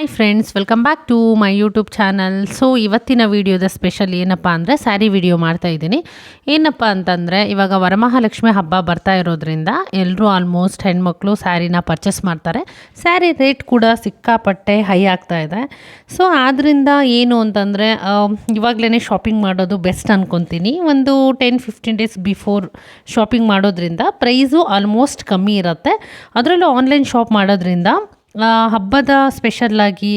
Hi friends welcome back to my YouTube channel so ಇವತ್ತಿನ ವೀಡಿಯೋದ special ಏನಪ್ಪ ಅಂದರೆ ಸ್ಯಾರಿ ವಿಡಿಯೋ ಮಾಡ್ತಾ ಇದ್ದೀನಿ. ಏನಪ್ಪ ಅಂತಂದರೆ, ಇವಾಗ ವರಮಹಾಲಕ್ಷ್ಮಿ ಹಬ್ಬ ಬರ್ತಾ ಇರೋದ್ರಿಂದ ಎಲ್ಲರೂ ಆಲ್ಮೋಸ್ಟ್ ಹೆಣ್ಮಕ್ಳು ಸ್ಯಾರಿನ ಪರ್ಚೇಸ್ ಮಾಡ್ತಾರೆ. ಸ್ಯಾರಿ ರೇಟ್ ಕೂಡ ಸಿಕ್ಕಾಪಟ್ಟೆ ಹೈ ಆಗ್ತಾ ಇದೆ. ಸೊ ಆದ್ದರಿಂದ ಏನು ಅಂತಂದರೆ ಇವಾಗಲೇ ಶಾಪಿಂಗ್ ಮಾಡೋದು ಬೆಸ್ಟ್ ಅಂದ್ಕೊತೀನಿ ಒಂದು ten fifteen days before shopping ಮಾಡೋದ್ರಿಂದ ಪ್ರೈಸು ಆಲ್ಮೋಸ್ಟ್ ಕಮ್ಮಿ ಇರುತ್ತೆ. ಅದರಲ್ಲೂ ಆನ್ಲೈನ್ ಶಾಪ್ ಮಾಡೋದ್ರಿಂದ ಹಬ್ಬದ ಸ್ಪೆಷಲ್ಲಾಗಿ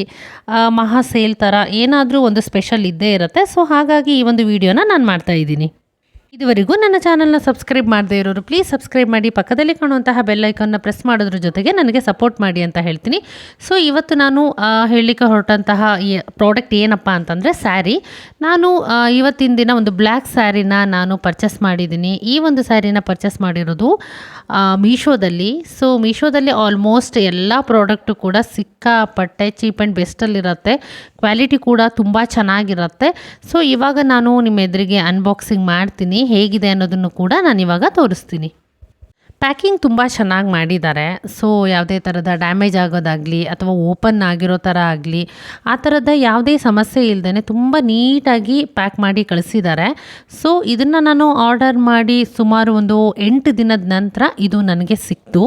ಮಹಾ ಸೇಲ್ ಥರ ಏನಾದರೂ ಒಂದು ಸ್ಪೆಷಲ್ ಇದ್ದೇ ಇರುತ್ತೆ. ಸೊ ಹಾಗಾಗಿ ಈ ಒಂದು ವಿಡಿಯೋನ ನಾನು ಮಾಡ್ತಾ ಇದ್ದೀನಿ. ಇದುವರೆಗೂ ನನ್ನ ಚಾನಲ್ನ ಸಬ್ಸ್ಕ್ರೈಬ್ ಮಾಡದೇ ಇರೋರು ಪ್ಲೀಸ್ ಸಬ್ಸ್ಕ್ರೈಬ್ ಮಾಡಿ, ಪಕ್ಕದಲ್ಲಿ ಕಾಣುವಂತಹ ಬೆಲ್ ಐಕನ್ನ ಪ್ರೆಸ್ ಮಾಡೋದ್ರ ಜೊತೆಗೆ ನನಗೆ ಸಪೋರ್ಟ್ ಮಾಡಿ ಅಂತ ಹೇಳ್ತೀನಿ. ಸೊ ಇವತ್ತು ನಾನು ಹೇಳಲಿಕ್ಕೆ ಹೊರಟಂತಹ ಈ ಪ್ರಾಡಕ್ಟ್ ಏನಪ್ಪ ಅಂತಂದರೆ ಸ್ಯಾರಿ ನಾನು ಇವತ್ತಿನ ದಿನ ಒಂದು ಬ್ಲ್ಯಾಕ್ ಸ್ಯಾರಿನ ನಾನು ಪರ್ಚೇಸ್ ಮಾಡಿದ್ದೀನಿ. ಈ ಒಂದು ಸ್ಯಾರಿನ ಪರ್ಚೇಸ್ ಮಾಡಿರೋದು ಮೀಶೋದಲ್ಲಿ ಸೊ ಮೀಶೋದಲ್ಲಿ ಆಲ್ಮೋಸ್ಟ್ ಎಲ್ಲ ಪ್ರಾಡಕ್ಟು ಕೂಡ ಸಿಕ್ಕಾಪಟ್ಟೆ ಚೀಪ್ ಆ್ಯಂಡ್ ಬೆಸ್ಟಲ್ಲಿರುತ್ತೆ ಕ್ವಾಲಿಟಿ ಕೂಡ ತುಂಬ ಚೆನ್ನಾಗಿರುತ್ತೆ. ಸೊ ಇವಾಗ ನಾನು ನಿಮ್ಮ ಎದುರಿಗೆ ಅನ್ಬಾಕ್ಸಿಂಗ್ ಮಾಡ್ತೀನಿ. ಹೇಗಿದೆ ಅನ್ನೋದನ್ನು ಕೂಡ ನಾನು ಇವಾಗ ತೋರಿಸ್ತೀನಿ. ಪ್ಯಾಕಿಂಗ್ ತುಂಬ ಚೆನ್ನಾಗಿ ಮಾಡಿದ್ದಾರೆ. ಸೊ ಯಾವುದೇ ಥರದ ಡ್ಯಾಮೇಜ್ ಆಗೋದಾಗಲಿ ಅಥವಾ ಓಪನ್ ಆಗಿರೋ ಥರ ಆಗಲಿ, ಆ ಥರದ ಯಾವುದೇ ಸಮಸ್ಯೆ ಇಲ್ಲದೇ ತುಂಬ ನೀಟಾಗಿ ಪ್ಯಾಕ್ ಮಾಡಿ ಕಳಿಸಿದ್ದಾರೆ. ಸೊ ಇದನ್ನು ನಾನು ಆರ್ಡರ್ ಮಾಡಿ ಸುಮಾರು ಒಂದು ಎಂಟು ದಿನದ ನಂತರ ಇದು ನನಗೆ ಸಿಕ್ತು.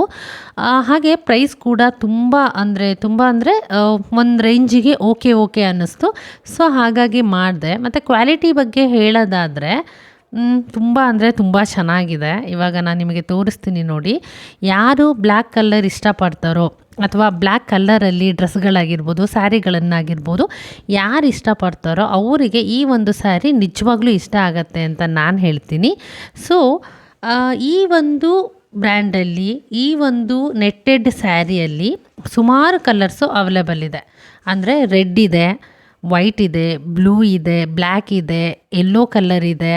ಹಾಗೆ ಪ್ರೈಸ್ ಕೂಡ ತುಂಬ ಅಂದರೆ ತುಂಬ ಅಂದರೆ ಒಂದು ರೇಂಜಿಗೆ ಓಕೆ ಓಕೆ ಅನ್ನಿಸ್ತು. ಸೊ ಹಾಗಾಗಿ ಮಾಡಿದೆ. ಮತ್ತು ಕ್ವಾಲಿಟಿ ಬಗ್ಗೆ ಹೇಳೋದಾದರೆ ತುಂಬ ಅಂದರೆ ತುಂಬ ಚೆನ್ನಾಗಿದೆ. ಇವಾಗ ನಾನು ನಿಮಗೆ ತೋರಿಸ್ತೀನಿ ನೋಡಿ. ಯಾರು ಬ್ಲ್ಯಾಕ್ ಕಲರ್ ಇಷ್ಟಪಡ್ತಾರೋ ಅಥವಾ ಬ್ಲ್ಯಾಕ್ ಕಲ್ಲರಲ್ಲಿ ಡ್ರೆಸ್ಗಳಾಗಿರ್ಬೋದು, ಸ್ಯಾರಿಗಳನ್ನಾಗಿರ್ಬೋದು, ಯಾರು ಇಷ್ಟಪಡ್ತಾರೋ ಅವರಿಗೆ ಈ ಒಂದು ಸ್ಯಾರಿ ನಿಜವಾಗ್ಲೂ ಇಷ್ಟ ಆಗತ್ತೆ ಅಂತ ನಾನು ಹೇಳ್ತೀನಿ. ಸೊ ಈ ಒಂದು ಬ್ರ್ಯಾಂಡಲ್ಲಿ, ಈ ಒಂದು ನೆಟ್ಟೆಡ್ ಸ್ಯಾರಿಯಲ್ಲಿ ಸುಮಾರು ಕಲರ್ಸು ಅವೈಲೇಬಲ್ ಇದೆ. ಅಂದರೆ ರೆಡ್ ಇದೆ ವೈಟ್ ಇದೆ ಬ್ಲೂ ಇದೆ ಬ್ಲ್ಯಾಕ್ ಇದೆ ಎಲ್ಲೋ ಕಲರ್ ಇದೆ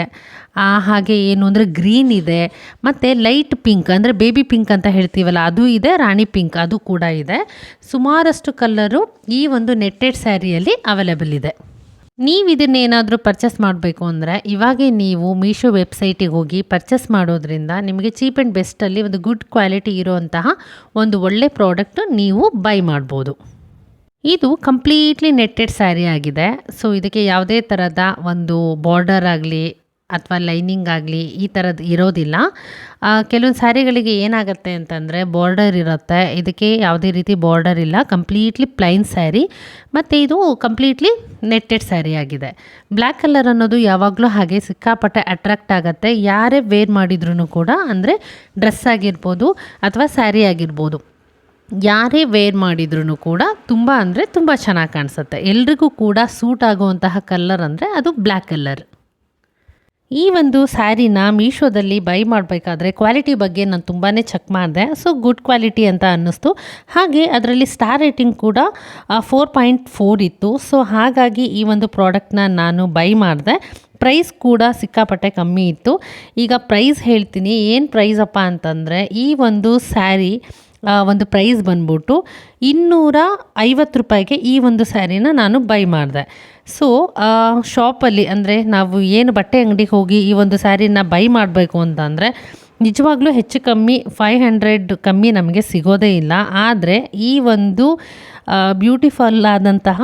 ಹಾಗೆ ಏನು ಅಂದರೆ ಗ್ರೀನ್ ಇದೆ, ಮತ್ತು ಲೈಟ್ ಪಿಂಕ್ ಅಂದರೆ ಬೇಬಿ ಪಿಂಕ್ ಅಂತ ಹೇಳ್ತೀವಲ್ಲ, ಅದು ಇದೆ, ರಾಣಿ ಪಿಂಕ್ ಅದು ಕೂಡ ಇದೆ. ಸುಮಾರಷ್ಟು ಕಲರು ಈ ಒಂದು ನೆಟ್ಟೆಡ್ ಸ್ಯಾರಿಯಲ್ಲಿ ಅವೈಲೇಬಲ್ ಇದೆ. ನೀವು ಇದನ್ನೇನಾದರೂ ಪರ್ಚೇಸ್ ಮಾಡಬೇಕು ಅಂದರೆ, ಇವಾಗೇ ನೀವು ಮೀಶೋ ವೆಬ್ಸೈಟಿಗೆ ಹೋಗಿ ಪರ್ಚೇಸ್ ಮಾಡೋದ್ರಿಂದ ನಿಮಗೆ ಚೀಪ್ ಆ್ಯಂಡ್ ಬೆಸ್ಟಲ್ಲಿ ಒಂದು ಗುಡ್ ಕ್ವಾಲಿಟಿ ಇರುವಂತಹ ಒಂದು ಒಳ್ಳೆ ಪ್ರಾಡಕ್ಟು ನೀವು ಬೈ ಮಾಡ್ಬೋದು. ಇದು ಕಂಪ್ಲೀಟ್ಲಿ ನೆಟ್ಟೆಡ್ ಸ್ಯಾರಿ ಆಗಿದೆ. ಸೊ ಇದಕ್ಕೆ ಯಾವುದೇ ಥರದ ಒಂದು ಬಾರ್ಡರ್ ಆಗಲಿ ಅಥವಾ ಲೈನಿಂಗ್ ಆಗಲಿ ಈ ಥರದ್ದು ಇರೋದಿಲ್ಲ. ಕೆಲವೊಂದು ಸ್ಯಾರಿಗಳಿಗೆ ಏನಾಗುತ್ತೆ ಅಂತಂದರೆ ಬಾರ್ಡರ್ ಇರುತ್ತೆ. ಇದಕ್ಕೆ ಯಾವುದೇ ರೀತಿ ಬಾರ್ಡರ್ ಇಲ್ಲ. ಕಂಪ್ಲೀಟ್ಲಿ ಪ್ಲೈನ್ ಸ್ಯಾರಿ ಮತ್ತು ಇದು ಕಂಪ್ಲೀಟ್ಲಿ ನೆಟ್ಟೆಡ್ ಸ್ಯಾರಿ ಆಗಿದೆ. ಬ್ಲ್ಯಾಕ್ ಕಲರ್ ಅನ್ನೋದು ಯಾವಾಗಲೂ ಹಾಗೆ ಸಿಕ್ಕಾಪಟ್ಟೆ ಅಟ್ರಾಕ್ಟ್ ಆಗುತ್ತೆ. ಯಾರೇ ವೇರ್ ಮಾಡಿದ್ರೂ ಕೂಡ ಅಂದರೆ ಡ್ರೆಸ್ ಆಗಿರ್ಬೋದು ಅಥವಾ ಸ್ಯಾರಿ ಆಗಿರ್ಬೋದು. ಯಾರೇ ವೇರ್ ಮಾಡಿದ್ರೂ ಕೂಡ ತುಂಬ ಅಂದರೆ ತುಂಬ ಚೆನ್ನಾಗಿ ಕಾಣಿಸುತ್ತೆ. ಎಲ್ರಿಗೂ ಕೂಡ ಸೂಟ್ ಆಗುವಂತಹ ಕಲ್ಲರ್ ಅಂದರೆ ಅದು ಬ್ಲ್ಯಾಕ್ ಕಲರ್ ಈ ಒಂದು ಸ್ಯಾರಿನ ಮೀಶೋದಲ್ಲಿ ಬೈ ಮಾಡಬೇಕಾದ್ರೆ ಕ್ವಾಲಿಟಿ ಬಗ್ಗೆ ನಾನು ತುಂಬಾ ಚೆಕ್ ಮಾಡಿದೆ. ಸೊ ಗುಡ್ ಕ್ವಾಲಿಟಿ ಅಂತ ಅನ್ನಿಸ್ತು. ಹಾಗೆ ಅದರಲ್ಲಿ ಸ್ಟಾರ್ ರೇಟಿಂಗ್ ಕೂಡ ಫೋರ್ ಪಾಯಿಂಟ್ ಫೋರ್ ಇತ್ತು. ಸೊ ಹಾಗಾಗಿ ಈ ಒಂದು ಪ್ರಾಡಕ್ಟ್ನ ನಾನು ಬೈ ಮಾಡಿದೆ. ಪ್ರೈಸ್ ಕೂಡ ಸಿಕ್ಕಾಪಟ್ಟೆ ಕಮ್ಮಿ ಇತ್ತು. ಈಗ ಪ್ರೈಸ್ ಹೇಳ್ತೀನಿ. ಏನು ಪ್ರೈಸಪ್ಪ ಅಂತಂದರೆ ಈ ಒಂದು ಸ್ಯಾರಿ ಒಂದು ಪ್ರೈಸ್ ಬಂದ್ಬಿಟ್ಟು ಇನ್ನೂರ ಐವತ್ತು ರೂಪಾಯಿಗೆ ಈ ಒಂದು ಸ್ಯಾರಿನ ನಾನು ಬೈ ಮಾಡಿದೆ. ಸೊ ಶಾಪಲ್ಲಿ ಅಂದರೆ ನಾವು ಏನು ಬಟ್ಟೆ ಅಂಗಡಿಗೆ ಹೋಗಿ ಈ ಒಂದು ಸ್ಯಾರಿನ ಬೈ ಮಾಡಬೇಕು ಅಂತಂದರೆ ನಿಜವಾಗ್ಲೂ ಹೆಚ್ಚು ಕಮ್ಮಿ ಫೈವ್ ಹಂಡ್ರೆಡ್ ಕಮ್ಮಿ ನಮಗೆ ಸಿಗೋದೇ ಇಲ್ಲ. ಆದರೆ ಈ ಒಂದು ಬ್ಯೂಟಿಫುಲ್ ಆದಂತಹ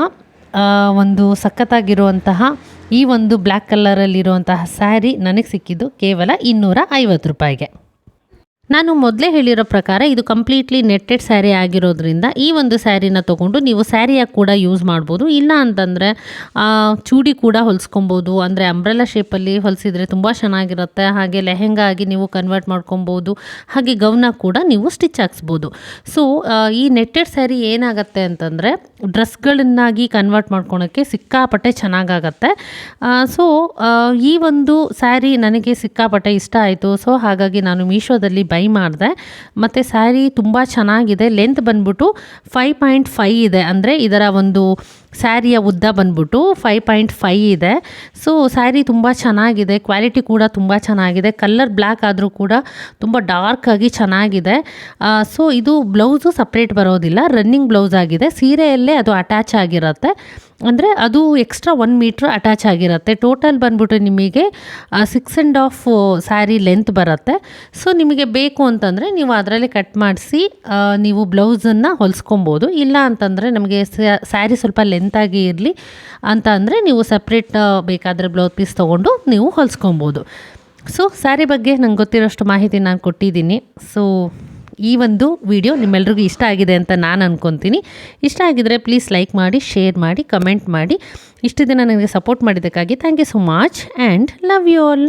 ಒಂದು ಸಖತ್ತಾಗಿರುವಂತಹ ಈ ಒಂದು ಬ್ಲ್ಯಾಕ್ ಕಲರಲ್ಲಿರುವಂತಹ ಸ್ಯಾರಿ ನನಗೆ ಸಿಕ್ಕಿದ್ದು ಕೇವಲ ಇನ್ನೂರ ಐವತ್ತು ರೂಪಾಯಿಗೆ. ನಾನು ಮೊದಲೇ ಹೇಳಿರೋ ಪ್ರಕಾರ ಇದು ಕಂಪ್ಲೀಟ್ಲಿ ನೆಟ್ಟೆಡ್ ಸ್ಯಾರಿ ಆಗಿರೋದ್ರಿಂದ ಈ ಒಂದು ಸ್ಯಾರಿನ ತೊಗೊಂಡು ನೀವು ಸ್ಯಾರಿಯಾಗಿ ಕೂಡ ಯೂಸ್ ಮಾಡ್ಬೋದು. ಇಲ್ಲ ಅಂತಂದರೆ ಚೂಡಿ ಕೂಡ ಹೊಲಿಸ್ಕೊಬೋದು. ಅಂದರೆ ಅಂಬ್ರೆಲಾ ಶೇಪಲ್ಲಿ ಹೊಲಿಸಿದ್ರೆ ತುಂಬ ಚೆನ್ನಾಗಿರುತ್ತೆ. ಹಾಗೆ ಲೆಹೆಂಗಾ ಆಗಿ ನೀವು ಕನ್ವರ್ಟ್ ಮಾಡ್ಕೊಬೋದು. ಹಾಗೆ ಗೌನ ಕೂಡ ನೀವು ಸ್ಟಿಚ್ ಹಾಕ್ಸ್ಬೋದು. ಸೊ ಈ ನೆಟ್ಟೆಡ್ ಸ್ಯಾರಿ ಏನಾಗುತ್ತೆ ಅಂತಂದರೆ ಡ್ರೆಸ್ಗಳನ್ನಾಗಿ ಕನ್ವರ್ಟ್ ಮಾಡ್ಕೊಳೋಕ್ಕೆ ಸಿಕ್ಕಾಪಟ್ಟೆ ಚೆನ್ನಾಗಾಗತ್ತೆ. ಸೊ ಈ ಒಂದು ಸ್ಯಾರಿ ನನಗೆ ಸಿಕ್ಕಾಪಟ್ಟೆ ಇಷ್ಟ ಆಯಿತು. ಸೊ ಹಾಗಾಗಿ ನಾನು ಮೀಶೋದಲ್ಲಿ ಬೈ ಮಾಡಿದೆ. ಮತ್ತು ಸ್ಯಾರಿ ತುಂಬ ಚೆನ್ನಾಗಿದೆ. ಲೆಂತ್ ಬಂದ್ಬಿಟ್ಟು ಫೈವ್ ಪಾಯಿಂಟ್ ಫೈ ಇದೆ. ಅಂದರೆ ಇದರ ಒಂದು ಸ್ಯಾರಿಯ ಉದ್ದ ಬಂದ್ಬಿಟ್ಟು ಫೈವ್ ಪಾಯಿಂಟ್ ಫೈ ಇದೆ. ಸೊ ಸ್ಯಾರಿ ತುಂಬ ಚೆನ್ನಾಗಿದೆ ಕ್ವಾಲಿಟಿ ಕೂಡ ತುಂಬ ಚೆನ್ನಾಗಿದೆ ಕಲರ್ ಬ್ಲ್ಯಾಕ್ ಆದರೂ ಕೂಡ ತುಂಬ ಡಾರ್ಕ್ ಆಗಿ ಚೆನ್ನಾಗಿದೆ. ಸೊ ಇದು ಬ್ಲೌಸು ಸಪ್ರೇಟ್ ಬರೋದಿಲ್ಲ ರನ್ನಿಂಗ್ ಬ್ಲೌಸ್ ಆಗಿದೆ. ಸೀರೆಯಲ್ಲೇ ಅದು ಅಟ್ಯಾಚ್ ಆಗಿರುತ್ತೆ. ಅಂದರೆ ಅದು ಎಕ್ಸ್ಟ್ರಾ ಒನ್ ಮೀಟ್ರ್ ಅಟ್ಯಾಚ್ ಆಗಿರುತ್ತೆ. ಟೋಟಲ್ ಬಂದ್ಬಿಟ್ಟು ನಿಮಗೆ six and half sari length ಬರುತ್ತೆ. ಸೊ ನಿಮಗೆ ಬೇಕು ಅಂತಂದರೆ ನೀವು ಅದರಲ್ಲಿ ಕಟ್ ಮಾಡಿಸಿ ನೀವು ಬ್ಲೌಸನ್ನು ಹೊಲಿಸ್ಕೊಬೋದು. ಇಲ್ಲ ಅಂತಂದರೆ ನಮಗೆ ಸ್ಯಾರಿ ಸ್ವಲ್ಪ ಲೆಂತಾಗಿ ಇರಲಿ ಅಂತ ಅಂದರೆ ನೀವು ಸಪ್ರೇಟ್ ಬೇಕಾದರೆ ಬ್ಲೌಸ್ ಪೀಸ್ ತೊಗೊಂಡು ನೀವು ಹೊಲಿಸ್ಕೊಬೋದು. ಸೊ ಸ್ಯಾರಿ ಬಗ್ಗೆ ನಂಗೆ ಗೊತ್ತಿರೋಷ್ಟು ಮಾಹಿತಿ ನಾನು ಕೊಟ್ಟಿದ್ದೀನಿ. ಸೊ ಈ ಒಂದು ವಿಡಿಯೋ ನಿಮ್ಮೆಲ್ರಿಗೂ ಇಷ್ಟ ಆಗಿದೆ ಅಂತ ನಾನು ಅಂದ್ಕೊತೀನಿ ಇಷ್ಟ ಆಗಿದರೆ ಪ್ಲೀಸ್ ಲೈಕ್ ಮಾಡಿ ಶೇರ್ ಮಾಡಿ ಕಮೆಂಟ್ ಮಾಡಿ. ಇಷ್ಟು ದಿನ ನನಗೆ ಸಪೋರ್ಟ್ ಮಾಡಿದ್ದಕ್ಕಾಗಿ thank you so much and love you all